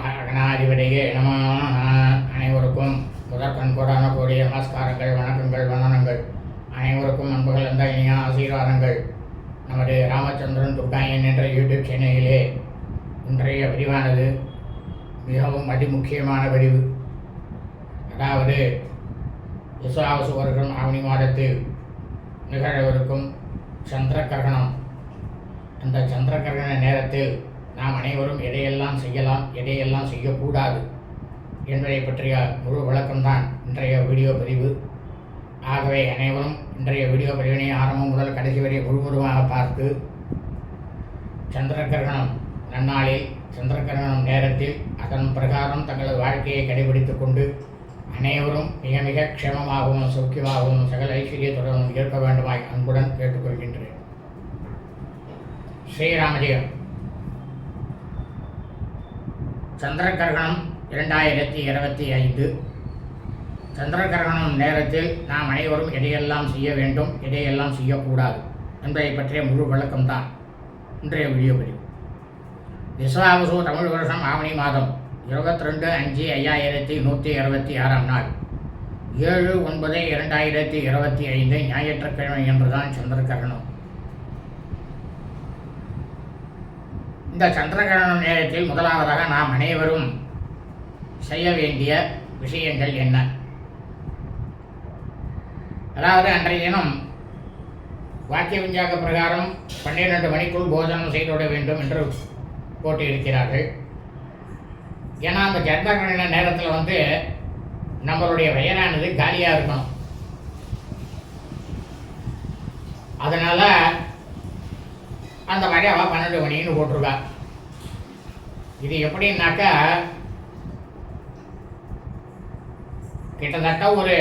ஸ்ரீ மகாகணாதிபதியே அனைவருக்கும் முதற்கண்கூடான கூடிய நமஸ்காரங்கள் வணக்கங்கள் வந்தனங்கள். அனைவருக்கும் அன்புகள் அந்த இனிய ஆசீர்வாதங்கள். நமது ராமச்சந்திரன் துர்காயன் என்ற யூடியூப் சேனலிலே இன்றைய பதிவானது மிகவும் அதிமுக்கியமான பதிவு அதாவது விசுவாசு வருடம் ஆவணி மாதத்தில் நிகழவிருக்கும் சந்திர கிரகணம் அந்த சந்திர கிரகண நேரத்தில் நாம் அனைவரும் எதையெல்லாம் செய்யலாம் எதையெல்லாம் செய்யக்கூடாது என்பதை பற்றிய முழு விளக்கம்தான் இன்றைய வீடியோ பதிவு. ஆகவே அனைவரும் இன்றைய வீடியோ பதிவினை ஆரம்பம் முதல் கடைசி வரை முழுவதுமாக பார்த்து சந்திர கிரகணம் நன்னாளில் சந்திர கிரகணம் நேரத்தில் அதன் பிரகாரம் தங்களது வாழ்க்கையை கடைபிடித்து கொண்டு அனைவரும் மிக மிக க்ஷேமமாகவும் சௌக்கியமாகவும் சகல ஐஸ்வர்யத்துடனும் இருக்க வேண்டுமாய் அன்புடன் கேட்டுக்கொள்கின்றேன். ஸ்ரீராமஜெயம். சந்திர கிரகணம் இரண்டாயிரத்தி இருபத்தி ஐந்து. சந்திர கிரகணம் நேரத்தில் நாம் அனைவரும் எதையெல்லாம் செய்ய வேண்டும் எதையெல்லாம் செய்யக்கூடாது என்பதை பற்றிய முழு விளக்கம்தான் இன்றைய வீடியோ பதிவு. விஸ்வாவசு தமிழ் வருஷம் ஆவணி மாதம் இருபத்தி ரெண்டு அஞ்சு ஐயாயிரத்தி நூற்றி இருபத்தி ஆறாம் நாள். ஏழு ஒன்பது இரண்டாயிரத்தி இருபத்தி ஐந்து ஞாயிற்றுக்கிழமை என்றுதான் சந்திர கிரகணம் இந்த சந்திரகிரண நேரத்தில் முதலாவதாக நாம் அனைவரும் செய்ய வேண்டிய விஷயங்கள் என்ன? அதாவது அன்றைய தினம் வாக்கிய விஞ்ஞாக பிரகாரம் பன்னிரெண்டு மணிக்குள் போஜனம் செய்துவிட வேண்டும் என்று போட்டியிருக்கிறார்கள். ஏன்னா அந்த சந்திரகிரகண நேரத்தில் வந்து நம்மளுடைய வயலானது காலியாக இருக்கணும். அதனால் அந்த மாதிரி அவள் பன்னெண்டு மணின்னு போட்டிருக்கா. இது எப்படின்னாக்கா கிட்டத்தட்ட ஒரு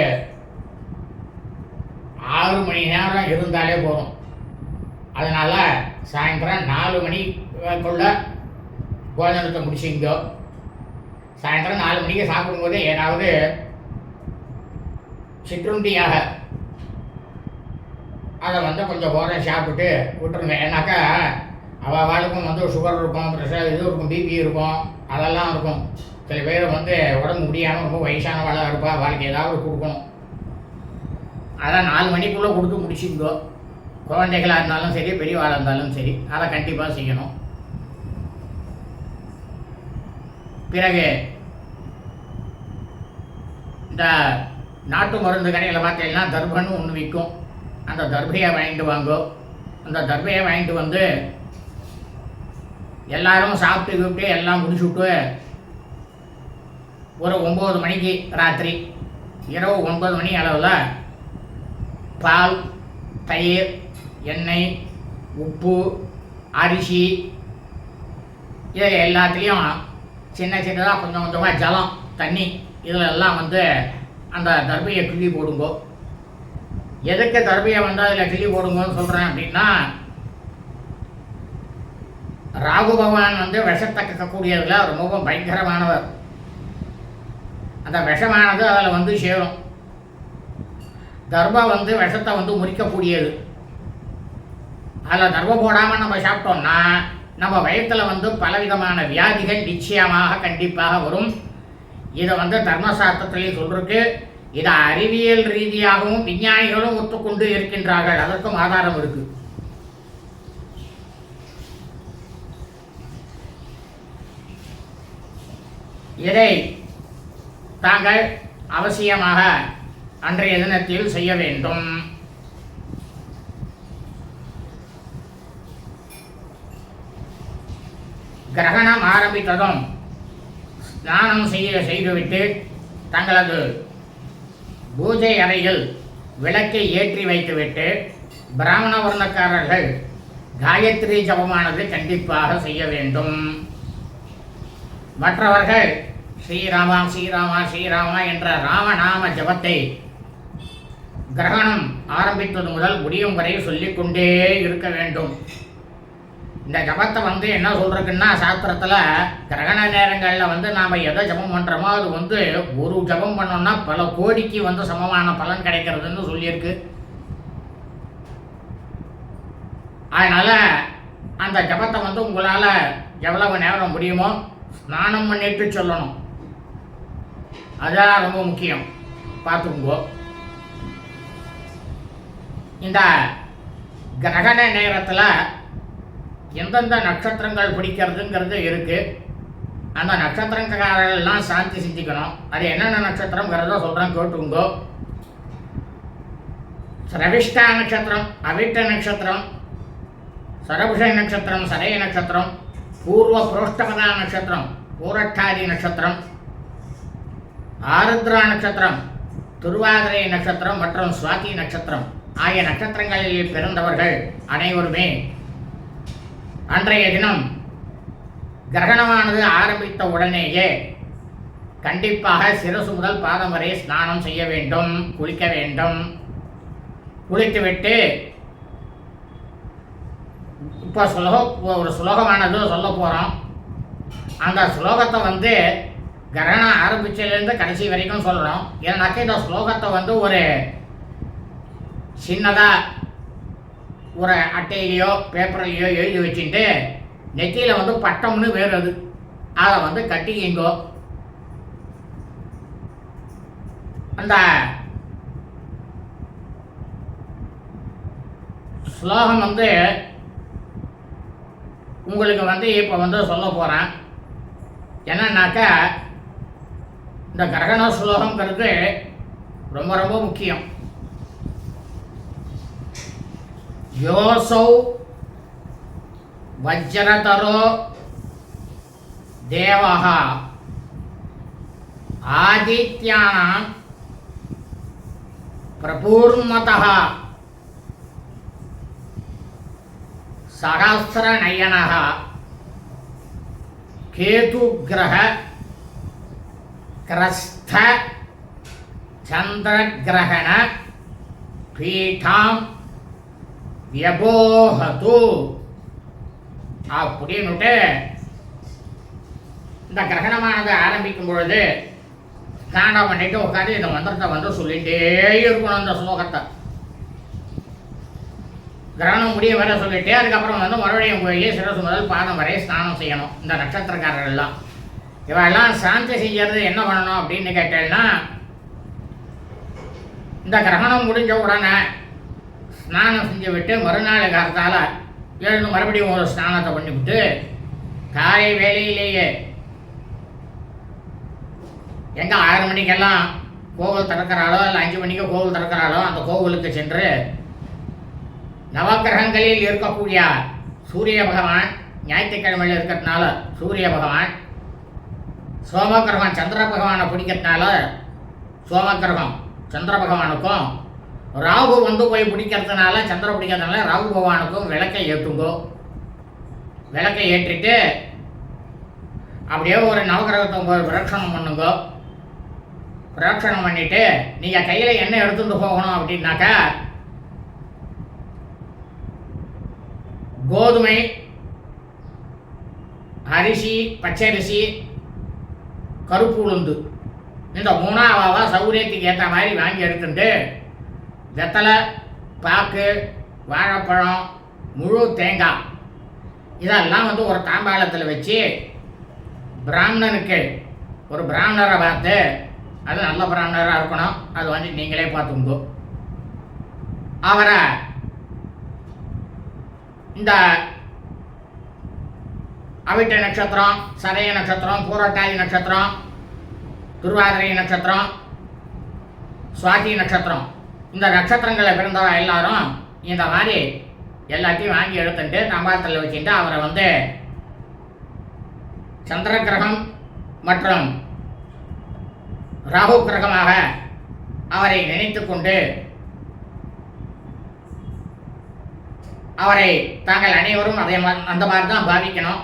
ஆறு மணி நேரம் இருந்தாலே போதும். அதனால் சாயந்தரம் நாலு மணிக்குள்ள போஜனத்தை முடிச்சிங்கோ சாயந்தரம் நாலு மணிக்கு சாப்பிடும்போது ஏதாவது சிற்றுண்டியாக அதை வந்து கொஞ்சம் போரம் சாப்பிட்டு விட்டுருங்க. ஏன்னாக்கா அவள் வாழ்க்கும் வந்து சுகர் இருக்கும் ப்ரெஷர் இது இருக்கும் பிபி இருக்கும் அதெல்லாம் இருக்கும். சில பேர் வந்து உடம்பு முடியாமல் ரொம்ப வயசானவளாக இருப்பா அவளுக்கு ஏதாவது கொடுக்கணும். அதான் நாலு மணிக்குள்ளே கொடுத்து முடிச்சுக்கோ. குழந்தைகளாக இருந்தாலும் சரி பெரியவாளாக இருந்தாலும் சரி அதை கண்டிப்பாக செய்யணும். பிறகு இந்த நாட்டு மருந்து கடையில் பார்த்தீங்கன்னா தர்பன்னு ஒன்று விற்கும் அந்த தர்பையை வாங்கிட்டு வாங்கோ. அந்த தர்பையை வாங்கிட்டு வந்து எல்லாரும் சாப்பிட்டு கூப்பிட்டு எல்லாம் முடிச்சுட்டு ஒரு ஒம்பது மணிக்கு ராத்திரி இரவு ஒன்பது மணி அளவில் பால் தயிர் எண்ணெய் உப்பு அரிசி இது எல்லாத்துலேயும் சின்ன சின்னதாக கொஞ்சம் கொஞ்சமாக ஜலம் தண்ணி இதில் எல்லாம் வந்து அந்த தர்பையை கிள்ளி போடுங்கோ. எதுக்கு தர்பையை வந்து அதில் கிளி போடுங்கன்னு சொல்கிறேன் அப்படின்னா ராகு பகவான் வந்து விஷத்தை கக்கக்கூடியதில் ரொம்பவும் பயங்கரமானவர். அந்த விஷமானது அதில் வந்து சேரும். தர்பா வந்து விஷத்தை வந்து முறிக்கக்கூடியது. அதில் தர்பம் போடாமல் நம்ம சாப்பிட்டோம்னா நம்ம வயத்தில் வந்து பலவிதமான வியாதிகள் நிச்சயமாக கண்டிப்பாக வரும். இதை வந்து தர்மசாஸ்திரத்திலே சொல்லிருக்கு இதை அறிவியல் ரீதியாகவும் விஞ்ஞானிகளும் ஒத்துக்கொண்டு இருக்கின்றார்கள். அதற்கும் ஆதாரம் இருக்கு. இதை தாங்கள் அவசியமாக அன்றைய தினத்தில் செய்ய வேண்டும். கிரகணம் ஆரம்பித்ததும் ஸ்நானம் செய்ய செய்துவிட்டு தங்களது பூஜை அறையில் விளக்கை ஏற்றி வைத்துவிட்டு பிராமண வர்ணக்காரர்கள் காயத்ரி ஜபமானது கண்டிப்பாக செய்ய வேண்டும். மற்றவர்கள் ஸ்ரீராமா ஸ்ரீராமா ஸ்ரீராமா என்ற ராமநாம ஜபத்தை கிரகணம் ஆரம்பித்தது முதல் முடியும் வரை சொல்லிக்கொண்டே இருக்க வேண்டும். இந்த ஜபத்தை வந்து என்ன சொல்றதுன்னா சாஸ்திரத்தில் கிரகண நேரங்களில் வந்து நாம் எதை ஜபம் பண்ணுறோமோ அது வந்து ஒரு ஜபம் பண்ணோம்னா பல கோடிக்கு வந்து சமமான பலன் கிடைக்கிறதுன்னு சொல்லியிருக்கு. அதனால் அந்த ஜபத்தை வந்து உங்களால் எவ்வளவு நேரம் முடியுமோ ஸ்நானம் பண்ணிட்டு சொல்லணும். அதெல்லாம் ரொம்ப முக்கியம். பார்த்துக்குங்கோ. இந்த கிரகண நேரத்தில் எந்தெந்த நட்சத்திரங்கள் பிடிக்கிறதுங்கிறது இருக்குது அந்த நட்சத்திரக்காரெல்லாம் சாந்தி சிந்திக்கணும். அது என்னென்ன நட்சத்திரங்கிறத சொல்கிறேன் கேட்டுங்கோ சிரவிஷ்டா நட்சத்திரம் அவிட்ட நட்சத்திரம் சரபுஷ நட்சத்திரம் சதய நட்சத்திரம் பூர்வ புரோஷ்டபதா நட்சத்திரம் பூரட்டாதி நட்சத்திரம் ஆருத்ரா நட்சத்திரம் திருவாதிரை நட்சத்திரம் மற்றும் சுவாதி நட்சத்திரம். ஆகிய நட்சத்திரங்களில் பிறந்தவர்கள் அனைவருமே அன்றைய தினம் கிரகணமானது ஆரம்பித்த உடனேயே கண்டிப்பாக சிரசு முதல் பாதம் வரை ஸ்நானம் செய்ய வேண்டும் குளிக்க வேண்டும். குளித்துவிட்டு இப்போ சுலோக ஒரு சுலோகமானது சொல்ல போகிறோம் அந்த ஸ்லோகத்தை வந்து கிரகணம் ஆரம்பிச்சதுலேருந்து கடைசி வரைக்கும் சொல்கிறோம் ஏன்னாக்கா இந்த ஸ்லோகத்தை வந்து ஒரு சின்னதாக ஒரு அட்டையிலையோ பேப்பர்லேயோ எழுதி வச்சுட்டு நெத்தியில் வந்து பட்டம்னு வேறு அது. அதை வந்து கட்டிக்கிங்கோ அந்த ஸ்லோகம் வந்து உங்களுக்கு வந்து இப்போ வந்து சொல்ல போகிறேன் என்னன்னாக்கா இந்த கிரகண ஸ்லோகங்கிறது ரொம்ப ரொம்ப முக்கியம். యోసౌ వజ్రతరో దేవ ఆదిత్యానాం ప్రపూర్ణత సహస్రనయన కేతుగ్రహ క్రస్థ చంద్రగ్రహణ పీఠాం வியபோகது. அப்படின்னுட்டு இந்த கிரகணமானது ஆரம்பிக்கும் பொழுது ஸ்நானம் பண்ணிட்டு உட்காந்து இந்த மந்திரத்தை வந்து சொல்லிகிட்டே இருக்கணும் இந்த ஸ்லோகத்தை. கிரகணம் முடிய வர சொல்லிட்டு அதுக்கப்புறம் வந்து மறுபடியும் போய் சிரசு முதல் பாதம் வரை ஸ்நானம் செய்யணும் இந்த நட்சத்திரக்காரர்கள் எல்லாம் இவெல்லாம் சாந்தி செய்யறது என்ன பண்ணணும் அப்படின்னு கேட்டேன்னா இந்த கிரகணம் முடிஞ்ச உடனே ஸ்நானம் செஞ்சு விட்டு மறுநாள் காலத்தால் எழுந்து மறுபடியும் ஒரு ஸ்நானத்தை பண்ணிவிட்டு காலை வேலையிலேயே எங்கே ஆறு மணிக்கெல்லாம் கோவில் திறக்கிறாளோ இல்லை அஞ்சு மணிக்கு கோவில் திறக்கிறாளோ அந்த கோவிலுக்கு சென்று நவக்கிரகங்களில் இருக்கக்கூடிய சூரிய பகவான் ஞாயிற்றுக்கிழமையில் இருக்கிறதுனால சூரிய பகவான் சோமகிரகம் சந்திர பகவானை பிடிக்கிறதுனால சோமகிரகம் சந்திர பகவானுக்கும் ராகு வந்து போய் பிடிக்கிறதுனால சந்திர பிடிக்கிறதுனால ராகு பகவானுக்கும் விளக்கை ஏற்றுங்கோ விளக்கை ஏற்றிட்டு அப்படியே ஒரு நவகிரகத்தை போய் பண்ணுங்கோ பண்ணுங்க. பிரதட்சணம் பண்ணிட்டு நீங்கள் கையில் என்ன எடுத்துட்டு போகணும் அப்படின்னாக்கா கோதுமை அரிசி பச்சரிசி கருப்பு உளுந்து. இந்த மூணாவாவா சௌரியத்துக்கு ஏற்ற மாதிரி வாங்கி எடுத்துட்டு வெத்தலை பாக்கு வாழைப்பழம் முழு தேங்காய். இதெல்லாம் வந்து ஒரு தாம்பாளத்தில் வச்சு பிராமணனுக்கு ஒரு பிராமணரை பார்த்து அது நல்ல பிராமணராக இருக்கணும். அது வந்து நீங்களே பார்த்துங்கோ அவரை இந்த அவிட்ட நட்சத்திரம் சதய நட்சத்திரம் பூரட்டாதி நட்சத்திரம் திருவாதிரை நட்சத்திரம் சுவாதி நட்சத்திரம் இந்த நட்சத்திரங்களை பிறந்தவ எல்லாரும் இந்த மாதிரி எல்லாத்தையும் வாங்கி எடுத்துட்டு தம்பாரத்தில் வச்சுட்டு அவரை வந்து சந்திர கிரகம் மற்றும் ராகு கிரகமாக அவரை நினைத்து கொண்டு அவரை தாங்கள் அனைவரும் அதே மாதிரி அந்த மாதிரி தான் பாவிக்கணும்.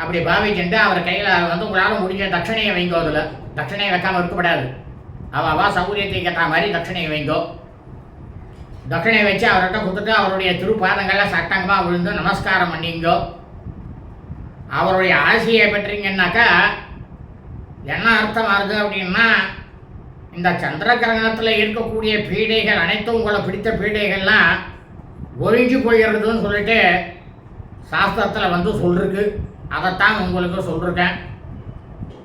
அப்படி பாவிச்சுட்டு அவர் கையில் வந்து உங்களால் முடிஞ்ச தட்சணையை வைங்கோ அதில். தட்சணையை வைக்காமல் இருக்கப்படாது அவள் அவா சௌகரியத்துக்கு ஏற்ற மாதிரி தட்சணையை வைங்கோ. தட்சணையை வச்சு அவர்கிட்ட கொடுத்துட்டு அவருடைய திருப்பாதங்களில் சட்டங்கமாக விழுந்து நமஸ்காரம் பண்ணிங்கோ. அவருடைய ஆசையை பெற்றீங்கன்னாக்கா என்ன அர்த்தம் வருது அப்படின்னா இந்த சந்திர கிரகணத்தில் இருக்கக்கூடிய பீடைகள் அனைத்தும் உங்களை பிடித்த பீடைகள்லாம் ஒழிஞ்சு போயிடுறதுன்னு சொல்லிட்டு சாஸ்திரத்தில் வந்து சொல்லிருக்கு அதைத்தான் உங்களுக்கு சொல்லிருக்கேன்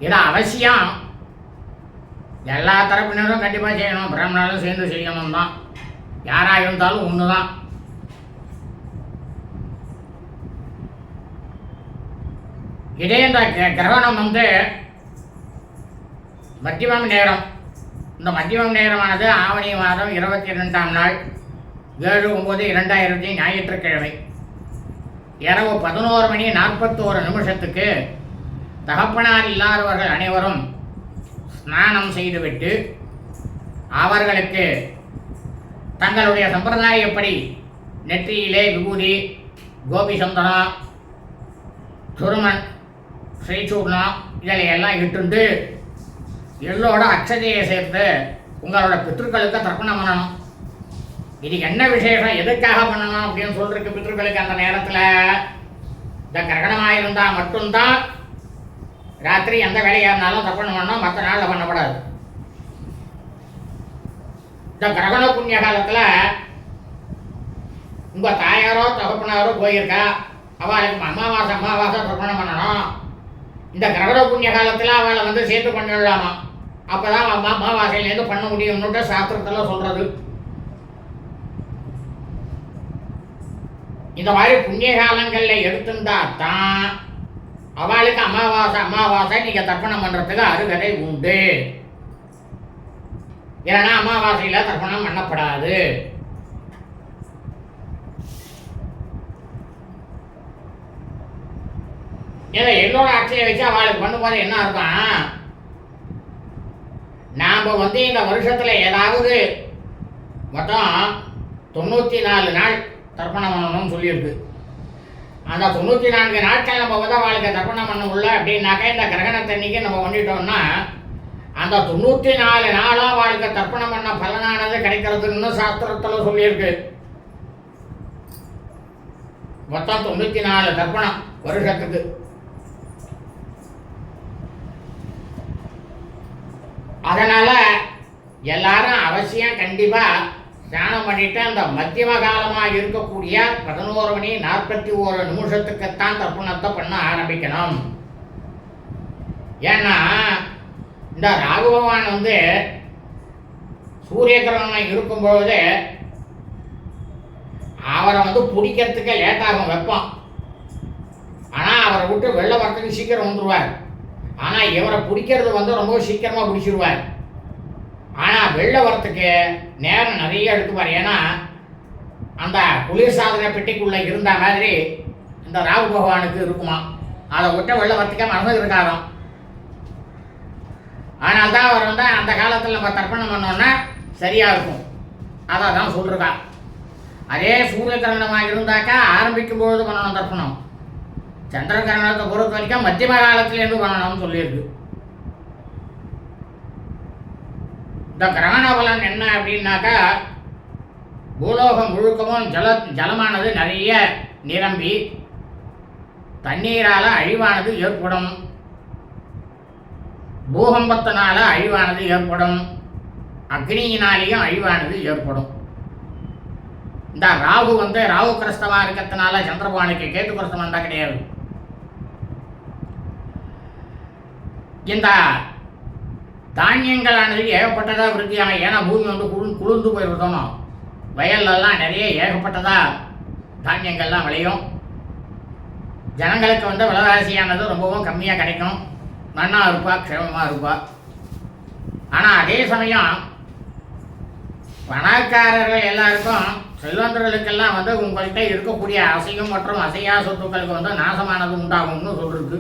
இது அவசியம். எல்லா தரப்பினரும் கண்டிப்பாக செய்யணும். பிராமணாலும் சேர்ந்து செய்யணும் தான் யாராக இருந்தாலும் ஒன்று தான் இதே இந்த கிரகணம் வந்து மத்தியமம் நேரம். இந்த மத்தியமம் நேரமானது ஆவணி மாதம் இருபத்தி ரெண்டாம் நாள் ஏழு ஒம்பது இரண்டாயிரத்தி ஞாயிற்றுக்கிழமை. இரவு பதினோரு மணி நாற்பத்தோரு நிமிஷத்துக்கு தகப்பனார் இல்லாதவர்கள் அனைவரும் ஸ்நானம் செய்துவிட்டு அவர்களுக்கு தங்களுடைய சம்பிரதாயப்படி நெற்றியிலே விபூதி கோபி சந்தனம் துருமன் ஸ்ரீசூர்ணம் இதில் எல்லாம் இட்டுண்டு எள்ளோட அக்ஷதையை சேர்த்து உங்களோட பித்ருக்களுக்கு தர்ப்பணம் பண்ணணும். இது என்ன விசேஷம்? எதுக்காக பண்ணணும் அப்படின்னு சொல்றதுக்கு பித்ருக்களுக்கு அந்த நேரத்தில் இந்த கிரகணமாக இருந்தால் மட்டும்தான் ராத்திரி எந்த வேலையாக இருந்தாலும் தர்ப்பணம் பண்ணணும் மற்ற நாளில் பண்ணக்கூடாது. இந்த கிரகண புண்ணிய காலத்தில் உங்கள் தாயாரோ தகப்பனாரோ போயிருக்கா? அவளுக்கு அமாவாசை அமாவாசை திருமணம் பண்ணணும். இந்த கிரகண புண்ணிய காலத்தில் அவளை வந்து சேர்த்து பண்ணிடலாமா? அப்போ தான் அம்மா அமாவாசையிலேருந்து பண்ண முடியும்னுட்டு சாஸ்திரத்தில் சொல்கிறது இந்த மாதிரி புண்ணிய காலங்களில் எடுத்துட்டா தான் அவளுக்கு அமாவாசை அமாவாசை நீங்கள் தர்ப்பணம் பண்ணுறதுக்கு அருகதை உண்டு. ஏன்னா அமாவாசையில் தர்ப்பணம் பண்ணப்படாது. ஏன்னா என்னோட ஆட்சியை வச்சு அவளுக்கு பண்ணும்போது என்ன இருக்கும் நாம் வந்து இந்த வருஷத்தில் ஏதாவது மொத்தம் தொண்ணூற்றி நாலு நாள் தர்ப்பணம் பண்ணணும்னு சொல்லியிருக்கு. அந்த தொண்ணூற்றி நான்கு நாட்கள் நம்ம வந்து அவளுக்கு தர்ப்பணம் பண்ண உள்ள அப்படின்னாக்கா இந்த கிரகணத்தன்னைக்கு நம்ம பண்ணிட்டோம்னா அந்த தொண்ணூற்றி நாலு நாளாக வாழ்க்கை தர்ப்பணம் பண்ண பலனானது கிடைக்கிறதுன்னு சாஸ்திரத்தில் சொல்லியிருக்கு. மொத்தம் தொண்ணூற்றி நாலு தர்ப்பணம் வருஷத்துக்கு. அதனால எல்லாரும் அவசியம் கண்டிப்பா ஸ்நானம் பண்ணிட்டு அந்த மத்தியம காலமாக இருக்கக்கூடிய பதினோரு மணி நாற்பத்தி ஓரு நிமிஷத்துக்குத்தான் தர்ப்பணத்தை பண்ண ஆரம்பிக்கணும். ஏன்னா இந்த ராகு பகவான் வந்து சூரிய கிரகணம் இருக்கும்பொழுது அவரை வந்து பிடிக்கிறதுக்கே லேட்டாகும் வெப்பம். ஆனால் அவரை விட்டு வெளில வரத்துக்கு சீக்கிரம் வந்துடுவார் ஆனால் இவரை பிடிக்கிறது வந்து ரொம்ப சீக்கிரமாக பிடிச்சிருவார். ஆனால் வெளில வரத்துக்கு நேரம் நிறைய எடுத்துப்பார். ஏன்னா அந்த குளிர்சாதன பெட்டிக்குள்ளே இருந்த மாதிரி இந்த ராகு பகவானுக்கு இருக்குமா அதை விட்டு வெளில வரத்துக்கே மனசு இருக்காராம் ஆனால் தான் அவர் வந்து அந்த காலத்தில் நம்ம தர்ப்பணம் பண்ணோன்னா சரியாக இருக்கும். அதை தான் சொல்லிருக்கா அதே சூரிய கிரகணமாக இருந்தாக்கா ஆரம்பிக்கும் பொழுது பண்ணணும் தர்ப்பணம். சந்திர கிரகணத்தை பொறுத்த வரைக்கும் மத்தியம காலத்துலேருந்து பண்ணணும்னு சொல்லியிருக்கு. இந்த கிரகண பலன் என்ன அப்படின்னாக்கா பூலோகம் முழுக்கவும் ஜல ஜலமானது நிறைய நிரம்பி தண்ணீரால் அழிவானது ஏற்படும். பூகம்பத்தினால அழிவானது ஏற்படும். அக்னியினாலேயும் அழிவானது ஏற்படும். இந்த ராகு வந்து ராகு கிரஸ்தமாக இருக்கிறதுனால சந்திரபவானுக்கு கேட்டு கிரஸ்தம் வந்தா கிடையாது. இந்த தானியங்களானது ஏகப்பட்டதாக விருத்தியாக ஏன்னா பூமி வந்து குளு குளிர்ந்து போயிருக்கணும் வயல்லலாம் நிறைய ஏகப்பட்டதாக தானியங்கள்லாம் விளையும். ஜனங்களுக்கு வந்து விலவாசியானது ரொம்பவும் கம்மியாக கிடைக்கும். நன்னா இருப்பா க்ஷேமமாக இருப்பா. ஆனால் அதே சமயம் பணக்காரர்கள் எல்லாருக்கும் செல்வந்தர்களுக்கெல்லாம் வந்து உங்கள்கிட்ட இருக்கக்கூடிய அசையும் மற்றும் அசையா சொத்துக்களுக்கு வந்து நாசமானது உண்டாகும்னு சொல்லிருக்கு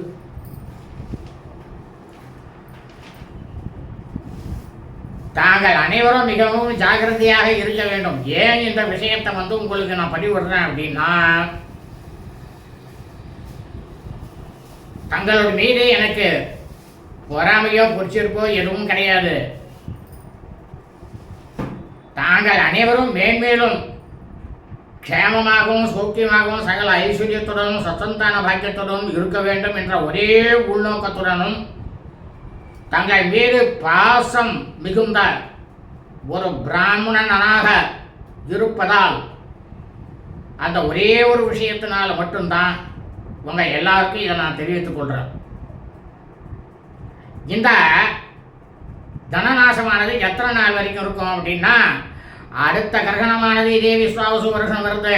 தாங்கள் அனைவரும் மிகவும் ஜாக்கிரதையாக இருக்க வேண்டும். ஏன் இந்த விஷயத்தை வந்து உங்களுக்கு நான் பதிவிடுறேன் அப்படின்னா தங்களோட மீது எனக்கு பொறாமையோ பொறிச்சிருப்போ எதுவும் கிடையாது. தாங்கள் அனைவரும் மேன்மேலும் க்ஷேமமாகவும் சௌக்கியமாகவும் சகல ஐஸ்வர்யத்துடனும் சத்தந்தான பாக்கியத்துடனும் இருக்க வேண்டும் என்ற ஒரே உள்நோக்கத்துடனும் தங்கள் மீது பாசம் மிகுந்த ஒரு பிராமணனாக இருப்பதால் அந்த ஒரே ஒரு விஷயத்தினால் மட்டும்தான் உங்கள் எல்லாருக்கும் இதை நான் தெரிவித்துக் கொள்கிறேன் இந்த தனநாசமானது எத்தனை நாள் வரைக்கும் இருக்கும் அப்படின்னா அடுத்த கிரகணமானது இதே விஸ்வாவசு வருஷம் வருது.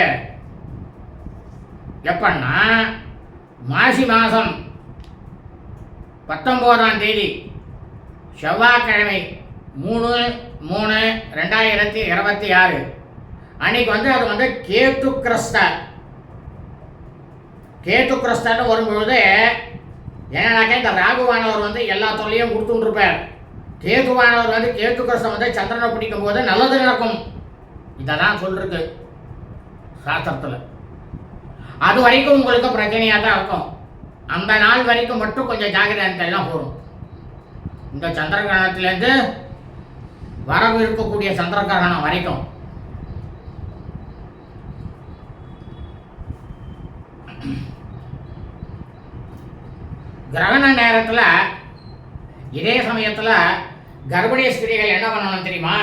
எப்பன்னா மாசி மாதம் பத்தொம்போதாம் தேதி செவ்வாய்க்கிழமை மூணு மூணு ரெண்டாயிரத்தி இருபத்தி ஆறு. அன்னைக்கு வந்து அது வந்து கேத்து கிரஸ்த. கேத்து கிரஸ்தன்னு வரும்பொழுது ஏன்னாக்கா இந்த ராகுவானவர் வந்து எல்லா தொல்லையும் கொடுத்துட்டுருப்பார் கேதுவானவர் வந்து கேது கிரஸ்தம் வந்து சந்திரனை பிடிக்கும் போது நல்லது நடக்கும். இதை தான் சொல்லிருக்கு சாஸ்திரத்தில். அது வரைக்கும் உங்களுக்கு பிரச்சனையாக தான் இருக்கும். அந்த நாள் வரைக்கும் மட்டும் கொஞ்சம் ஜாகிரதை எல்லாம் போகும் இந்த சந்திரகிரகணத்துலேருந்து வரவு இருக்கக்கூடிய சந்திரகிரகணம் வரைக்கும். கிரகண நேரத்தில் இதே சமயத்தில் கர்ப்பிணி ஸ்திரீகள் என்ன பண்ணணும் தெரியுமா?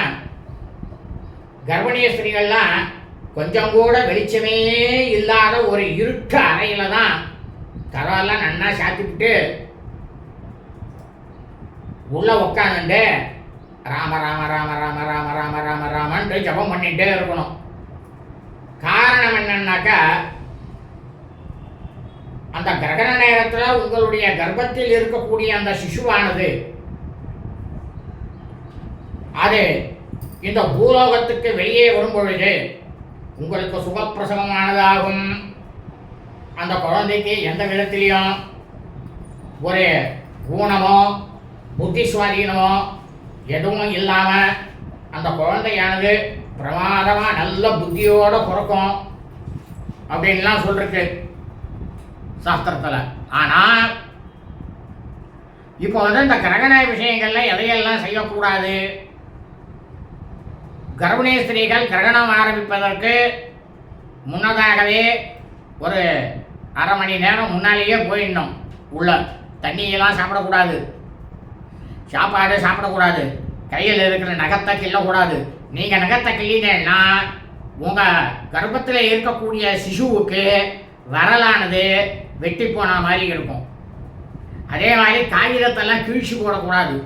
கர்ப்பிணி ஸ்திரீகள்லாம் கொஞ்சம் கூட வெளிச்சமே இல்லாத ஒரு இருட்டு அறையில் தான் கதவெல்லாம் நன்னா சாத்திவிட்டு உள்ள உட்காந்துட்டு ராம ராம ராம ராம ராம ராம ராம ராமன்ட்டு ஜபம் பண்ணிகிட்டே இருக்கணும். காரணம் என்னன்னாக்கா அந்த கிரகண நேரத்தில் உங்களுடைய கர்ப்பத்தில் இருக்கக்கூடிய அந்த சிசுவானது அது இந்த பூலோகத்துக்கு வெளியே வரும்பொழுது உங்களுக்கு சுகப்பிரசவமானதாகும். அந்த குழந்தைக்கு எந்த விதத்திலையும் ஒரு ஊனமோ புத்தி சுவாதீனமோ எதுவும் இல்லாமல் அந்த குழந்தையானது பிரமாதமாக நல்ல புத்தியோடு பிறக்கும் அப்படின்லாம் சொல்லிருக்கு சாஸ்திரத்தில். ஆனால் இப்போ வந்து இந்த கிரகண விஷயங்களில் எதையெல்லாம் செய்யக்கூடாது? கர்ப்பிணி ஸ்திரீகள் கிரகணம் ஆரம்பிப்பதற்கு முன்னதாகவே ஒரு அரை மணி நேரம் முன்னாலேயே போயிடணும். உள்ள தண்ணியெல்லாம் சாப்பிடக்கூடாது. சாப்பாடு சாப்பிடக்கூடாது. கையில் இருக்கிற நகத்தை கிள்ளக்கூடாது. நீங்கள் நகத்தை கிள்ளினேன்னா உங்கள் கர்ப்பத்தில் இருக்கக்கூடிய சிசுவுக்கு வரலானது வெட்டி போன மாதிரி இருக்கும். அதே மாதிரி காகிதத்தெல்லாம் கிழிச்சு போடக்கூடாது.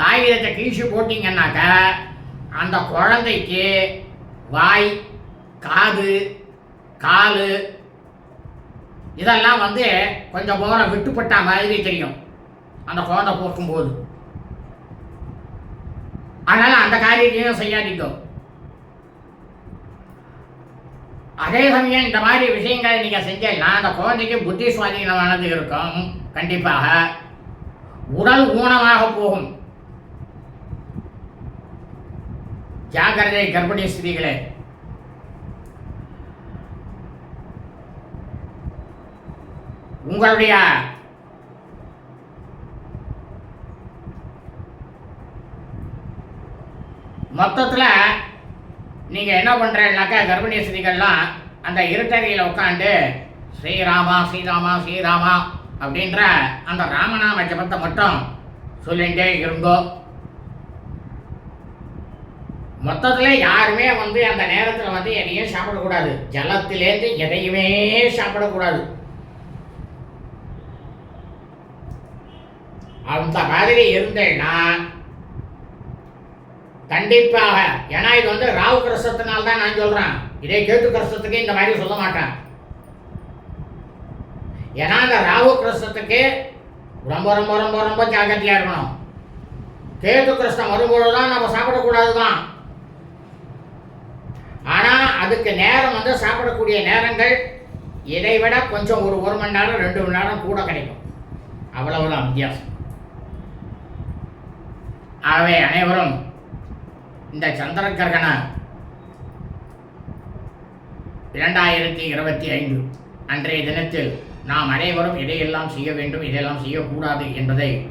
காகிதத்தை கிழிச்சு போட்டிங்கன்னாக்கா அந்த குழந்தைக்கு வாய் காது கால் இதெல்லாம் வந்து கொஞ்சம் போகிற விட்டுப்பட்ட மாதிரி தெரியும். அந்த குழந்தை போக்கும்போது. அதனால் அந்த காரியத்தையும் செய்யாதீங்க. அதே சமயம் இந்த மாதிரி விஷயங்களை நீங்கள் செஞ்சீங்கன்னா அந்த குழந்தைக்கு புத்தி சுவாதீனமானது இருக்கும். கண்டிப்பாக. உடல் ஊனமாக போகும். ஜாகிரதை கர்ப்பிணி ஸ்திரீகளே. உங்களுடைய மொத்தத்தில் நீங்கள் என்ன பண்ணுறேன்னாக்கா கர்ப்பிணி ஸ்திரீகள்லாம் அந்த இருட்டறையில் உட்காந்து ஸ்ரீராமா ஸ்ரீராமா ஸ்ரீராமா அப்படின்ற அந்த ராமநாம ஜபத்தை மட்டும் சொல்லிகிட்டே இருந்தோம் மொத்தத்தில் யாருமே வந்து அந்த நேரத்தில் வந்து எதையும் சாப்பிடக்கூடாது. ஜலத்திலேருந்து எதையுமே சாப்பிடக்கூடாது. அந்த மாதிரி இருந்தேன்னா கண்டிப்பாக ஏன்னா இது வந்து ராவு கிரசத்தினால தான் நான் சொல்றேன். இதே கேத்து கிரசத்துக்கு இந்த மாதிரி சொல்ல மாட்டேன். ஏன்னா அந்த ராகு கிருஷ்ணத்துக்கு ரொம்ப ரொம்ப ரொம்ப ரொம்ப ஜாக்கிரதையாக இருக்கணும். கேத்து கிருஷ்ணம் வரும்பொழுது தான் நம்ம சாப்பிடக்கூடாது தான் ஆனால் அதுக்கு நேரம் வந்து சாப்பிடக்கூடிய நேரங்கள் இதை விட கொஞ்சம் ஒரு ஒரு மணி நேரம் ரெண்டு மணி நேரம் கூட கிடைக்கும். அவ்வளவுதான் வித்தியாசம். ஆகவே அனைவரும் இந்த சந்திர கிரகண இரண்டாயிரத்தி இருபத்தி ஐந்து அன்றைய தினத்தில் நாம் அனைவரும் இதையெல்லாம் செய்ய வேண்டும் இதையெல்லாம் செய்யக்கூடாது என்பதை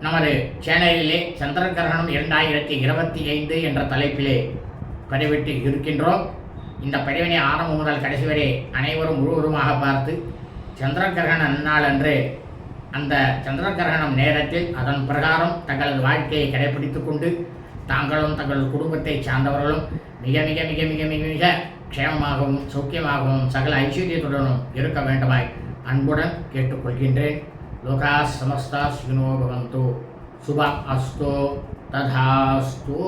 நமது சேனலிலே சந்திர கிரகணம் இரண்டாயிரத்தி இருபத்தி ஐந்து என்ற தலைப்பிலே பதிவிட்டு இருக்கின்றோம். இந்த பதிவினை ஆரம்பம் முதல் கடைசி வரை அனைவரும் முழுவதுமாக பார்த்து சந்திர கிரகண நன்னாள் அன்று அந்த சந்திர கிரகணம் நேரத்தில் அதன் பிரகாரம் தங்களது வாழ்க்கையை கடைபிடித்துக் கொண்டு தாங்களும் தங்கள் குடும்பத்தை சார்ந்தவர்களும் மிக மிக மிக மிக மிக மிக க்ஷேமமாகவும் சௌக்கியமாகவும் சகல ஐஸ்வர்யத்துடனும் இருக்க வேண்டுமாய் அன்புடன் கேட்டுக்கொள்கின்றேன் லோகா சமஸ்தா சுகினோ பவந்து சுப அஸ்து ததாஸ்து